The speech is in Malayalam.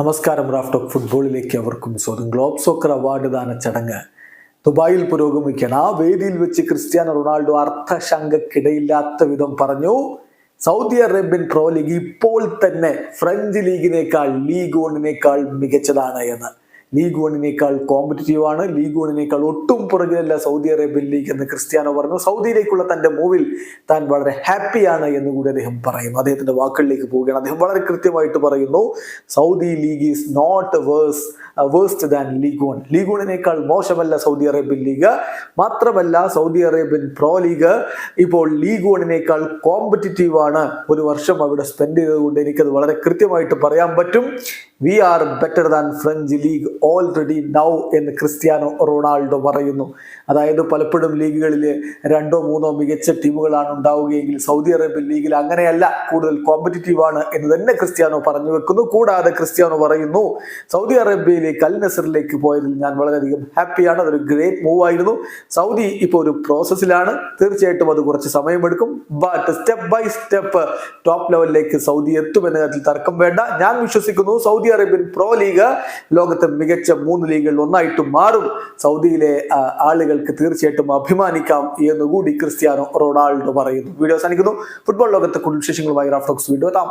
നമസ്കാരം റാഫ്റ്റോക്ക് ഫുട്ബോളിലേക്ക് അവർക്കും സ്വാഗതം. ഗ്ലോബ് സോക്കർ അവാർഡ് ദാന ചടങ്ങ് ദുബായിൽ പുരോഗമിക്കുകയാണ്. ആ വേദിയിൽ വെച്ച് ക്രിസ്ത്യാനോ റൊണാൾഡോ അർത്ഥശങ്കക്കിടയില്ലാത്ത വിധം പറഞ്ഞു. സൗദി അറേബ്യൻ പ്രോ ലീഗ് ഇപ്പോൾ തന്നെ ഫ്രഞ്ച് ലീഗിനേക്കാൾ ലീഗ് വണ്ണിനേക്കാൾ മികച്ചതാണ് എന്ന്. ലീഗ് വണ്ണിനേക്കാൾ കോമ്പറ്റീവ് ആണ്. ലീഗ് വണ്ണിനേക്കാൾ ഒട്ടും പുറകിലല്ല സൗദി അറേബ്യൻ ലീഗ് എന്ന് ക്രിസ്ത്യാനോ പറഞ്ഞു. സൗദിയിലേക്കുള്ള തന്റെ മൂവിൽ താൻ വളരെ ഹാപ്പിയാണ് എന്ന് കൂടി അദ്ദേഹം പറയുന്നു അദ്ദേഹത്തിന്റെ വാക്കുകളിലേക്ക് പോവുകയാണ്. അദ്ദേഹം വളരെ കൃത്യമായിട്ട് പറയുന്നു Saudi league is not worse worst than league one. League വണ്ണിനേക്കാൾ മോശമല്ല സൗദി അറേബ്യൻ ലീഗ്. മാത്രമല്ല സൗദി അറേബ്യൻ പ്രോ ലീഗ് ഇപ്പോൾ ലീഗ് വണ്ണിനേക്കാൾ കോമ്പറ്റീവ് ആണ്. ഒരു വർഷം അവിടെ സ്പെൻഡ് ചെയ്തതുകൊണ്ട് എനിക്കത് വളരെ കൃത്യമായിട്ട് പറയാൻ പറ്റും. We are better than French league already now എന്ന് ക്രിസ്ത്യാനോ റൊണാൾഡോ പറയുന്നു. അതായത് പലപ്പോഴും ലീഗുകളിൽ രണ്ടോ മൂന്നോ മികച്ച ടീമുകളാണ് ഉണ്ടാവുകയെങ്കിൽ സൗദി അറേബ്യൻ ലീഗിൽ അങ്ങനെയല്ല കൂടുതൽ കോമ്പറ്റീറ്റീവ് ആണ് എന്ന് തന്നെ ക്രിസ്ത്യാനോ പറഞ്ഞു വെക്കുന്നു. കൂടാതെ ക്രിസ്ത്യാനോ പറയുന്നു സൗദി അറേബ്യയിലേക്ക് അൽ നസറിലേക്ക് പോയതിൽ ഞാൻ വളരെയധികം ഹാപ്പിയാണ് അതൊരു ഗ്രേറ്റ് മൂവ് ആയിരുന്നു. സൗദി ഇപ്പോൾ ഒരു പ്രോസസ്സിലാണ് തീർച്ചയായിട്ടും അത് കുറച്ച് സമയമെടുക്കും. But step by step top ലെവലിലേക്ക് സൗദി എത്തുമെന്ന കാര്യത്തിൽ തർക്കം വേണ്ട. ഞാൻ വിശ്വസിക്കുന്നു സൗദി അറേബ്യൻ പ്രോ ലീഗ് ലോകത്തെ മികച്ച മൂന്ന് ലീഗുകളിൽ ഒന്നായിട്ട് മാറും. സൗദിയിലെ ആളുകൾക്ക് തീർച്ചയായിട്ടും അഭിമാനിക്കാം എന്ന് കൂടി ക്രിസ്ത്യാനോ റൊണാൾഡോ പറയുന്നു. വീഡിയോ അവസാനിക്കുന്നു. ഫുട്ബോൾ ലോകത്തെ കൂടുതൽ വിശേഷങ്ങളുമായി റാഫ്റ്റോക്സ് വീഡിയോ എത്താം.